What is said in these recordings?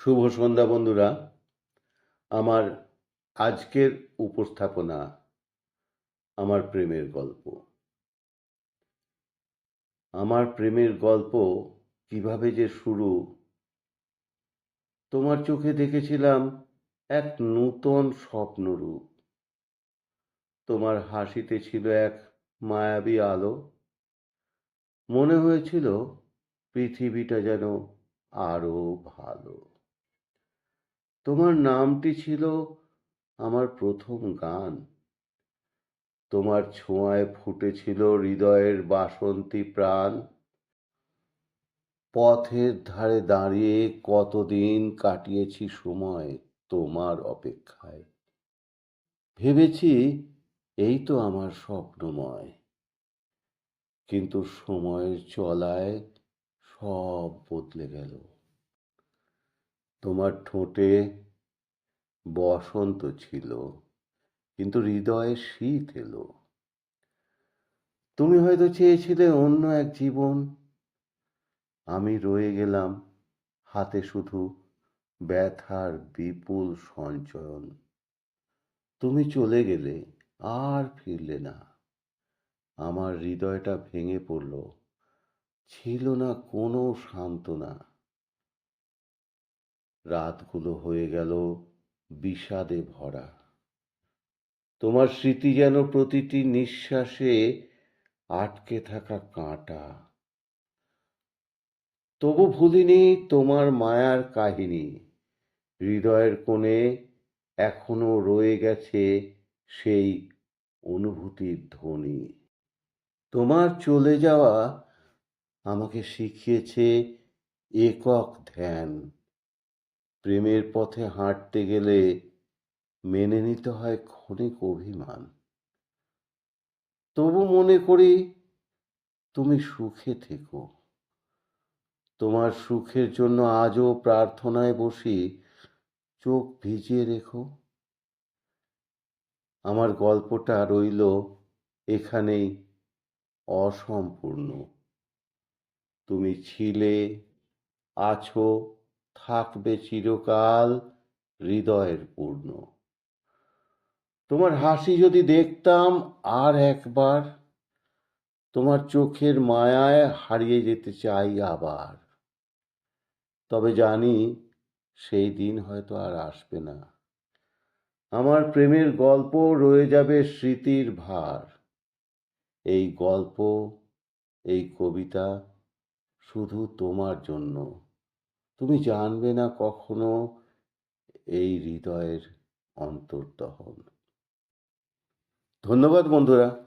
শুভ সন্ধ্যা বন্ধুরা। আমার আজকের উপস্থাপনা আমার প্রেমের গল্প। আমার প্রেমের গল্প কীভাবে যে শুরু, তোমার চোখে দেখেছিলাম এক নূতন স্বপ্নরূপ তোমার হাসিতে ছিল এক মায়াবী আলো। মনে হয়েছিল পৃথিবীটা যেন আরও ভালো। তোমার নামটি ছিল আমার প্রথম গান। তোমার ছোঁয়ায় ফুটেছিল হৃদয়ের বাসন্তী প্রাণ। পথের ধারে দাঁড়িয়ে কতদিন কাটিয়েছি সময় তোমার অপেক্ষায়। ভেবেছি এই তো আমার স্বপ্নময়। কিন্তু সময়ের চলায় সব বদলে গেল। তোমার ঠোঁটে বসন্ত ছিল, কিন্তু হৃদয়ে শীত এলো। তুমি হয়তো চেয়েছিলে অন্য এক জীবন। আমি রয়ে গেলাম হাতে শুধু ব্যথার বিপুল সঞ্চয়ন। তুমি চলে গেলে আর ফিরলে না। আমার হৃদয়টা ভেঙে পড়ল। ছিল না কোনো সান্ত্বনা। রাতগুলো হয়ে গেল বিষাদে ভরা। তোমার স্মৃতি যেন প্রতিটি নিঃশ্বাসে আটকে থাকা কাঁটা। তবু ভুলিনি তোমার মায়ার কাহিনী। হৃদয়ের কোণে এখনও রয়ে গেছে সেই অনুভূতির ধ্বনি। তোমার চলে যাওয়া আমাকে শিখিয়েছে একক ধ্যান। প্রেমের পথে হাঁটতে গেলে মেনে নিতে হয় ক্ষণিক অভিমান। তবু মনে করি তুমি সুখে থেকো। তোমার সুখের জন্য আজও প্রার্থনায় বসি, চোখ ভিজিয়ে রেখো। আমার গল্পটা রইল এখানেই, অসম্পূর্ণ। তুমি ছিলে, আছো থাকবে চিরকাল হৃদয়ের পূর্ণ। তোমার হাসি যদি দেখতাম আর একবার, তোমার চোখের মায়ায় হারিয়ে যেতে চাই আবার। তবে জানি সেই দিন হয়তো আর আসবে না। আমার প্রেমের গল্প রয়ে যাবে স্মৃতির ভার। এই গল্প, এই কবিতা শুধু তোমার জন্য। তুমি জানবে না কখনো এই হৃদয়ের অন্তর্দহন। ধন্যবাদ বন্ধুরা।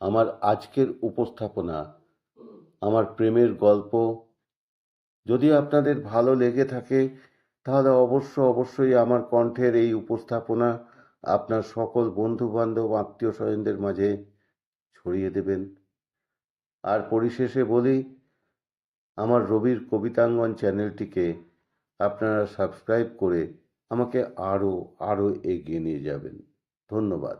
আমার আজকের উপস্থাপনা, আমার প্রেমের গল্প, যদি আপনাদের ভালো লেগে থাকে, তাহলে অবশ্য অবশ্যই আমার কণ্ঠের এই উপস্থাপনা আপনার সকল বন্ধু বান্ধব আত্মীয় স্বজনদের মাঝে ছড়িয়ে দেবেন। আর পরিশেষে বলি আমার রবির কবিতাঙ্গন চ্যানেলটিকে আপনারা সাবস্ক্রাইব করে আমাকে আরও আরও এগিয়ে নিয়ে যাবেন। ধন্যবাদ।